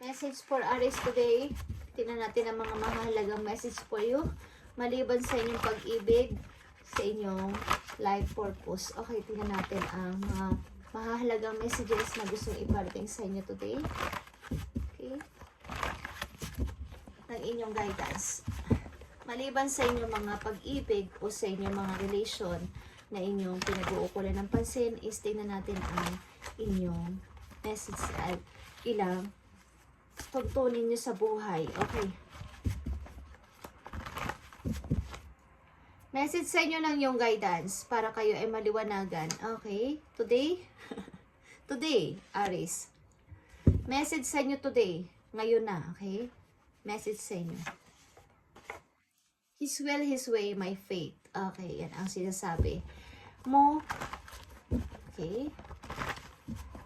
Message for Aries today. Tingnan natin ang mga mahalagang message for you. Maliban sa inyong pag-ibig, sa inyong life purpose. Okay, tingnan natin ang mga mahalagang messages na gustong iparating sa inyo today. Okay. Ng inyong guidance. Maliban sa inyong mga pag-ibig o sa inyong mga relation na inyong pinag-uukulan ng pansin, is tingnan natin ang inyong message at ilang tugtunin nyo sa buhay. Okay. Message sa inyo ng yung guidance para kayo ay maliwanagan. Okay? Today? today, Aris. Message sa inyo today. Ngayon na, okay? Message sa inyo. His will, His way, my faith. Okay, yan ang sinasabi. Mo, okay?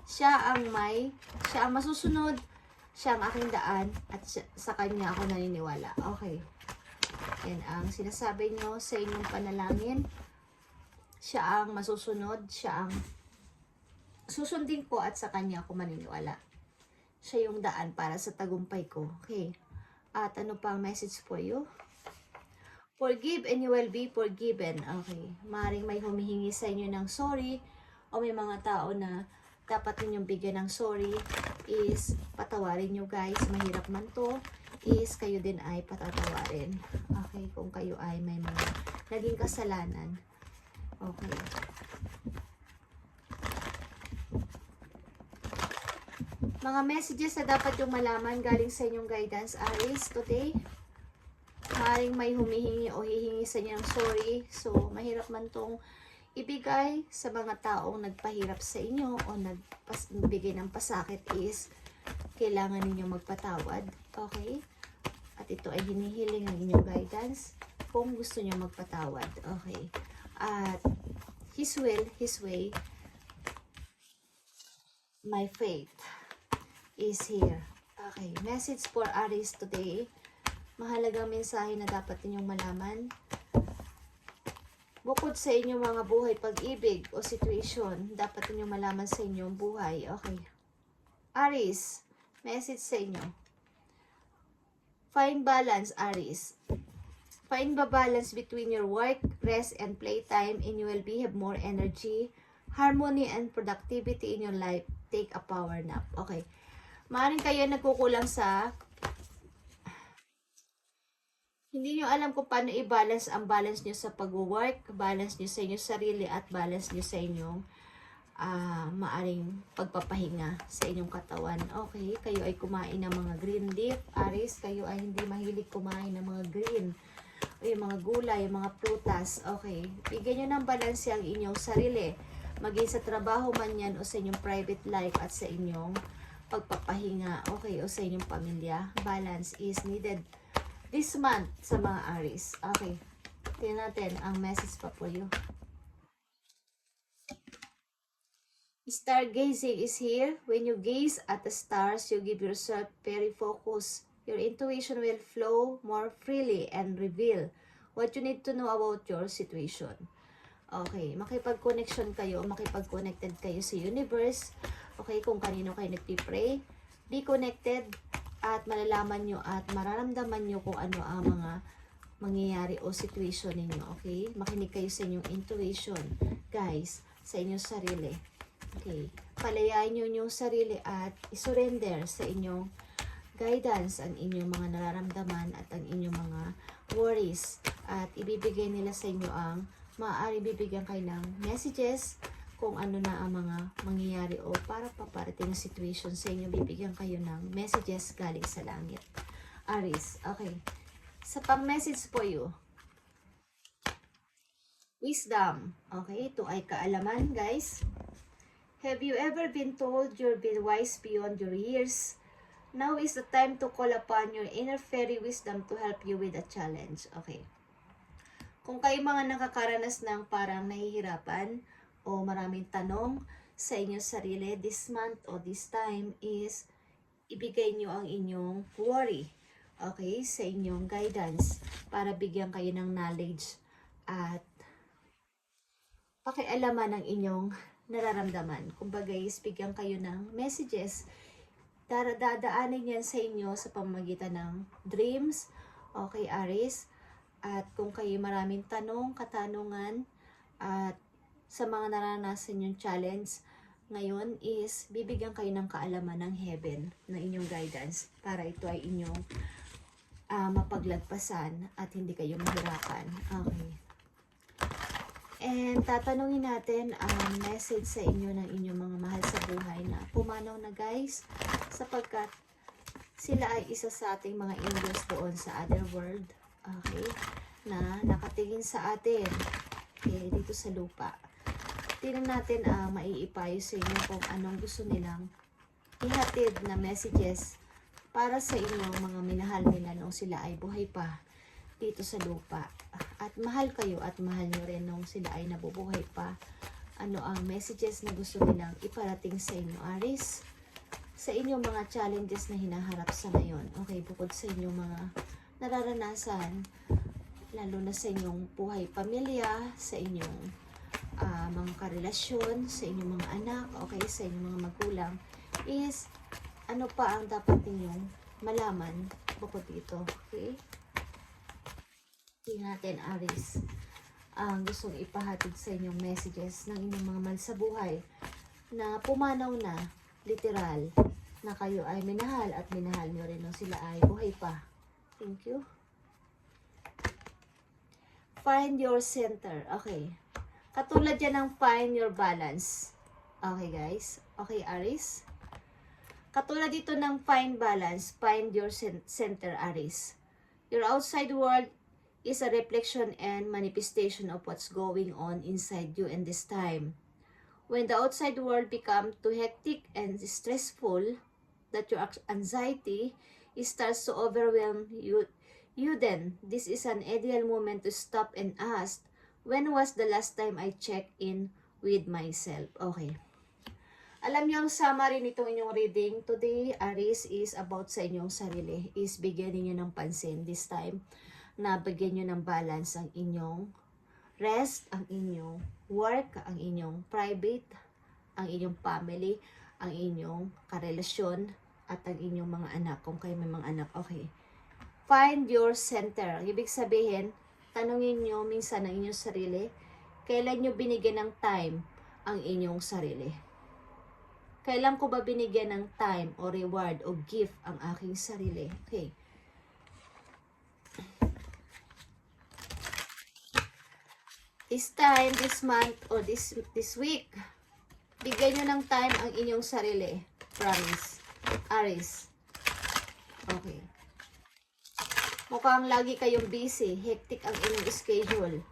Siya ang may, siya ang masusunod, siya ang aking daan, at siya- sa kanya ako naniniwala. Okay. Yan ang sinasabi nyo sa inyong panalangin. Siya ang masusunod, siya ang susundin ko at sa kanya ako maniniwala. Siya yung daan para sa tagumpay ko. Okay. At ano pa ang message for you? Forgive and you will be forgiven. Okay. Maring may humihingi sa inyo ng sorry o may mga tao na dapat ninyong bigyan ng sorry is patawarin nyo guys. Mahirap man to is kayo din ay patatawarin. Okay, kung kayo ay may mga naging kasalanan. Okay. Mga messages na dapat yung malaman galing sa inyong guidance, Aries, today. Maring may humihingi o hihingi sa inyo ng sorry. So, mahirap man tong ibigay sa mga taong nagpahirap sa inyo o nagbigay ng pasakit is kailangan ninyo magpatawad. Okay? At ito ay hinihiling ng inyong guidance kung gusto nyo magpatawad. Okay? At His will, His way, my faith is here. Okay, message for Aries today. Mahalagang mensahe na dapat ninyong malaman. Bukod sa inyong mga buhay pag-ibig o situation, dapat ninyong malaman sa inyong buhay. Okay. Aries, message sa inyo. Find balance, Aries. Find the balance between your work, rest, and playtime, and you will be have more energy, harmony, and productivity in your life. Take a power nap. Okay. Maaaring kayo nagkukulang sa hindi nyo alam kung paano i-balance ang balance nyo sa pag-work, balance nyo sa inyong sarili, at balance nyo sa inyong ah maaring pagpapahinga sa inyong katawan. Okay, kayo ay kumain ng mga green leaf. Aris, kayo ay hindi mahilig kumain ng mga green o yung mga gulay, yung mga prutas. Okay, bigyan nyo ng balance ang inyong sarili. Maging sa trabaho man yan o sa inyong private life at sa inyong pagpapahinga. Okay, o sa inyong pamilya. Balance is needed this month sa mga Aris. Okay, tingnan natin ang message pa for you. Stargazing is here. When you gaze at the stars, you give yourself very focus. Your intuition will flow more freely and reveal what you need to know about your situation. Okay, makipag-connection kayo, makipag-connected kayo sa universe. Okay, kung kanino kayo nagpipray. Be connected at malalaman nyo at mararamdaman nyo kung ano ang mga mangyayari o situation ninyo. Okay, makinig kayo sa inyong intuition. Guys, sa inyong sarili. Okay. Palayain nyo yung sarili at isurrender sa inyong guidance ang inyong mga nararamdaman at ang inyong mga worries. At ibibigay nila sa inyo ang maaari bibigyan kayo ng messages kung ano na ang mga mangyayari o para paparating na situation sa inyo, bibigyan kayo ng messages galing sa langit. Aris, okay. Sa pang-message po you, wisdom. Okay, ito ay kaalaman, guys. Have you ever been told you're been wise beyond your years? Now is the time to call upon your inner fairy wisdom to help you with a challenge. Okay. Kung kayo mga nakakaranas ng parang nahihirapan o maraming tanong sa inyong sarili this month o this time is ibigay nyo ang inyong worry okay, sa inyong guidance para bigyan kayo ng knowledge at pakialaman ng inyong nararamdaman. Kumbaga is bigyan kayo ng messages dadaanin yan sa inyo sa pamamagitan ng dreams, okay, Aris. At kung kayo maraming tanong, katanungan, at sa mga naranasan yung challenge, ngayon is bibigyan kayo ng kaalaman ng heaven na inyong guidance para ito ay inyong ah, mapaglagpasan at hindi kayo mahirapan. Okay. And tatanungin natin ang message sa inyo ng inyong mga mahal sa buhay na pumanaw na guys sapagkat sila ay isa sa ating mga angels doon sa other world. Okay? Na nakatingin sa atin. Okay, dito sa lupa. Tingnan natin ang maiipayo sa inyo kung anong gusto nilang ihatid na messages para sa inyong mga minahal nila nung sila ay buhay pa dito sa lupa. At mahal kayo at mahal nyo rin nung sila ay nabubuhay pa. Ano ang messages na gusto nilang iparating sa inyo, Aris? Sa inyong mga challenges na hinaharap sa ngayon. Okay, bukod sa inyong mga nararanasan, lalo na sa inyong buhay pamilya, sa inyong ah, mga karelasyon, sa inyong mga anak, okay, sa inyong mga magulang, is ano pa ang dapat ninyong malaman bukod dito, okay? Tingnan natin, Aris, ang gustong ipahatid sa inyong messages ng inyong mga man sa buhay na pumanaw na, literal, na kayo ay minahal at minahal nyo rin nung sila ay buhay pa. Thank you. Find your center. Okay. Katulad yan ng find your balance. Okay, guys. Okay, Aris. Katulad dito ng find balance, find your cen- center, Aris. Your outside world is a reflection and manifestation of what's going on inside you in this time. When the outside world become too hectic and stressful, that your anx- anxiety starts to overwhelm you, you then, this is an ideal moment to stop and ask, when was the last time I checked in with myself? Okay. Alam niyo ang summary nitong inyong reading today, Aris, is about sa inyong sarili. Is bigyan niyo ng pansin this time na bigyan niyo ng balance ang inyong rest, ang inyong work, ang inyong private, ang inyong family, ang inyong karelasyon, at ang inyong mga anak, kung kayo may mga anak. Okay. Find your center. Ibig sabihin, tanungin nyo minsan ang inyong sarili, kailan nyo binigyan ng time ang inyong sarili? Kailan ko ba binigyan ng time o reward o gift ang aking sarili? Okay. This time, this month, or this this week, bigyan nyo ng time ang inyong sarili. Promise. Aris. Okay. Mukhang lagi kayong busy, hectic ang inyong schedule.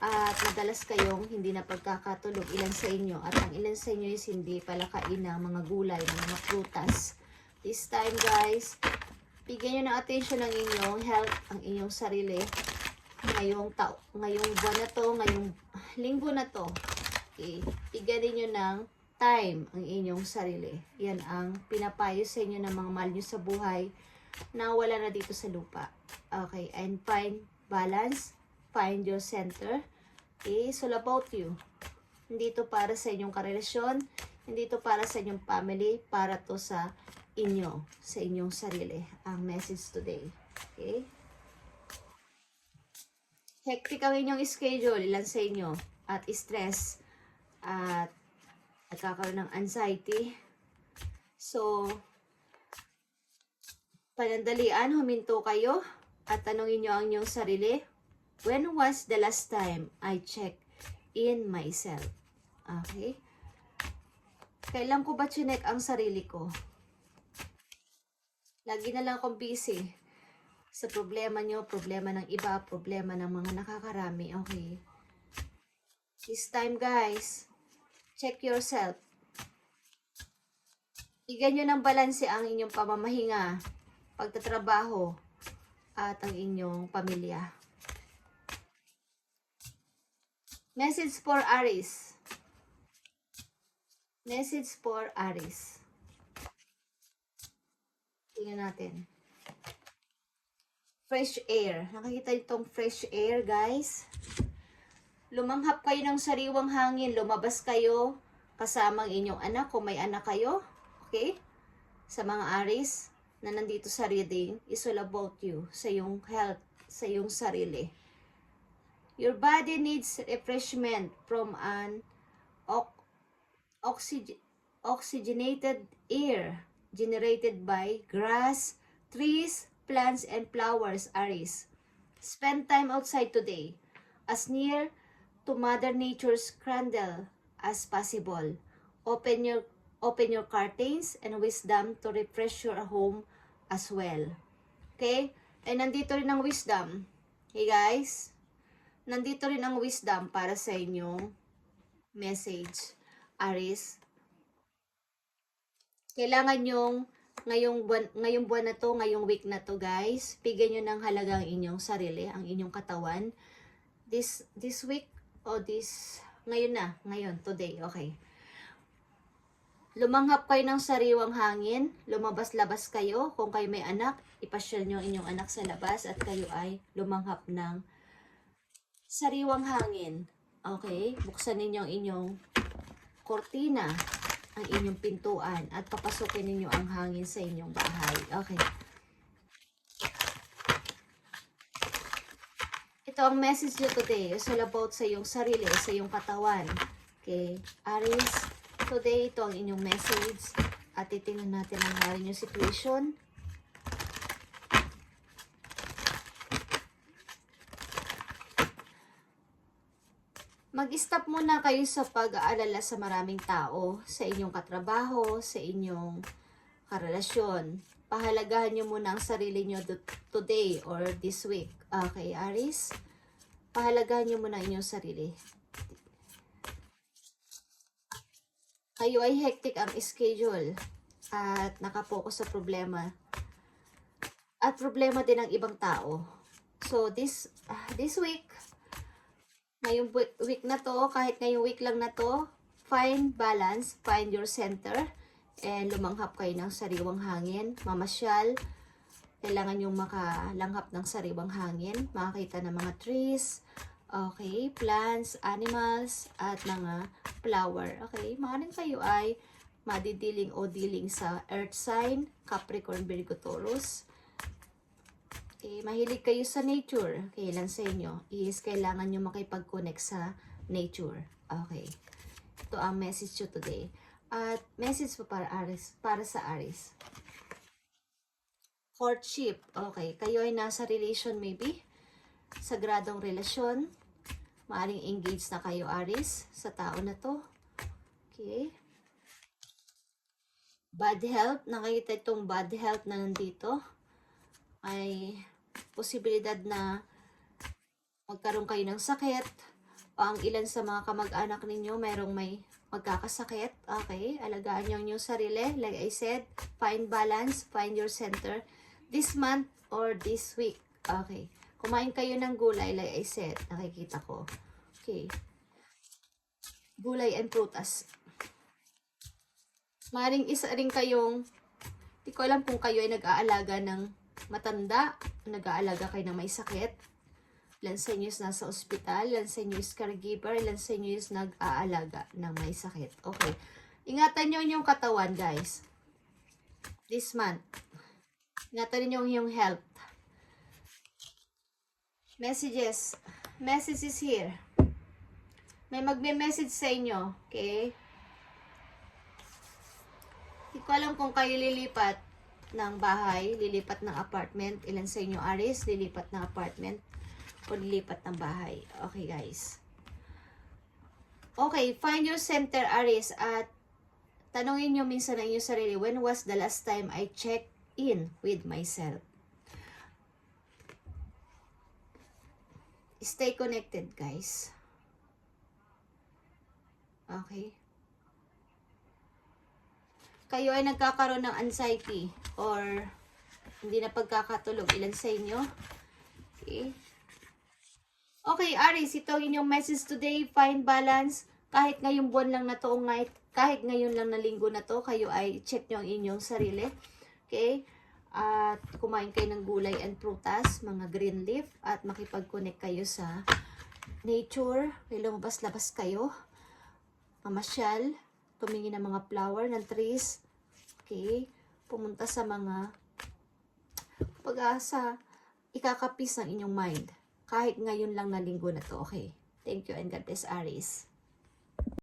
At madalas kayong hindi na pagkakatulog ilan sa inyo. At ang ilan sa inyo is hindi pala kain ng mga gulay, ng mga prutas. This time guys, bigyan nyo ng attention ang inyong health, ang inyong sarili. Ngayong tao, ngayong buwan na to, ngayong linggo na to. Okay. Bigyan din nyo ng time ang inyong sarili. Yan ang pinapayo sa inyo ng mga mahal nyo sa buhay na wala na dito sa lupa. Okay, and find balance, find your center. Okay, all about you. Hindi to para sa inyong karelasyon, hindi to para sa inyong family, para to sa inyo, sa inyong sarili. Ang message today. Okay? Hectic ang inyong schedule, ilan sa inyo, at stress, at nagkakaroon ng anxiety. So, panandalian, huminto kayo at tanungin nyo ang inyong sarili, when was the last time I checked in myself? Okay? Kailan ko ba chinek ang sarili ko? Lagi na lang akong busy sa problema nyo, problema ng iba, problema ng mga nakakarami. Okay? This time, guys, check yourself. Bigyan nyo ng balanse ang inyong pamamahinga, pagtatrabaho, at ang inyong pamilya. Message for Aris. Message for Aris. Tingnan natin. Fresh air. Nakikita itong fresh air, guys. Lumanghap kayo ng sariwang hangin. Lumabas kayo kasama ang inyong anak kung may anak kayo. Okay? sa mga Aris na nandito sa reading is all about you, sa iyong health, sa iyong sarili. Your body needs refreshment from an ox- oxyg- oxygenated air generated by grass, trees, plants, and flowers, Aries. Spend time outside today, as near to Mother Nature's cradle as possible. Open your open your curtains and wisdom to refresh your home as well. Okay? And nandito rin ang wisdom. Hey guys, nandito rin ang wisdom para sa inyong message. Aris, kailangan yung ngayong buwan, ngayong buwan na to, ngayong week na to, guys, bigyan nyo ng halaga ang inyong sarili, ang inyong katawan. This, this week, o this, ngayon na, ngayon, today, okay. Lumanghap kayo ng sariwang hangin, lumabas-labas kayo, kung kayo may anak, ipasyal nyo inyong anak sa labas at kayo ay lumanghap ng sariwang hangin. Okay, buksan ninyo ang inyong kortina, ang inyong pintuan at papasukin ninyo ang hangin sa inyong bahay. Okay. Ito ang message nyo today. It's all about sa iyong sarili, sa iyong katawan. Okay. Aries, today ito ang inyong message. At titingnan natin ang hari inyong situation. Mag-stop muna kayo sa pag-aalala sa maraming tao, sa inyong katrabaho, sa inyong karelasyon. Pahalagahan nyo muna ang sarili nyo today or this week. Okay, Aris? Pahalagahan nyo muna inyong sarili. Kayo ay hectic ang schedule at nakapokus sa problema. At problema din ng ibang tao. So, this, ah, this week, ngayong week na to, kahit ngayong week lang na to, find balance, find your center, and lumanghap kayo ng sariwang hangin, mamasyal, kailangan yung makalanghap ng sariwang hangin, makakita ng mga trees, okay, plants, animals, at mga flower, okay, maaaring kayo ay madidiling o dealing sa earth sign, Capricorn, Virgo, Taurus, Okay, mahilig kayo sa nature. Kailan sa inyo is kailangan nyo makipag-connect sa nature. Okay. Ito ang message nyo today. At message pa para Aris, para sa Aris. Courtship. Okay. Kayo ay nasa relation maybe. Sagradong relasyon. Maaring engaged na kayo Aris sa tao na to. Okay. Bad health. Nakikita itong bad health na nandito ay posibilidad na magkaroon kayo ng sakit o ang ilan sa mga kamag-anak ninyo merong may magkakasakit. Okay, alagaan nyo ang sarili. Like I said, find balance, find your center this month or this week. Okay, kumain kayo ng gulay like I said, nakikita ko. Okay, gulay and prutas. Maring isa rin kayong, di ko alam kung kayo ay nag-aalaga ng matanda, nag-aalaga kayo ng may sakit. Ilan sa inyo is nasa ospital, ilan sa inyo is caregiver, ilan sa inyo is nag-aalaga ng may sakit. Okay. Ingatan nyo yung katawan, guys. This month. Ingatan nyo yung health. Messages. Message is here. May magme-message sa inyo. Okay? Hindi ko alam kung kayo lilipat ng bahay, lilipat ng apartment. Ilan sa inyo, Aris, lilipat ng apartment o lilipat ng bahay. Okay, guys. Okay, find your center, Aris, at tanongin nyo minsan ang inyong sarili, when was the last time I checked in with myself? Stay connected, guys. Okay kayo ay nagkakaroon ng anxiety or hindi na pagkakatulog, ilan sa inyo? Okay. Okay, Aris, ito inyong message today. Find balance. Kahit ngayong buwan lang na to, kahit, kahit ngayon lang na linggo na to, kayo ay check nyo ang inyong sarili. Okay? At kumain kayo ng gulay and prutas, mga green leaf, at makipag-connect kayo sa nature. May lumabas-labas kayo. Mamasyal tumingin ng mga flower, ng trees. Okay? pumunta sa mga pag sa ikakapis ng inyong mind. Kahit ngayon lang na linggo na to, okay? Thank you and God bless Aries.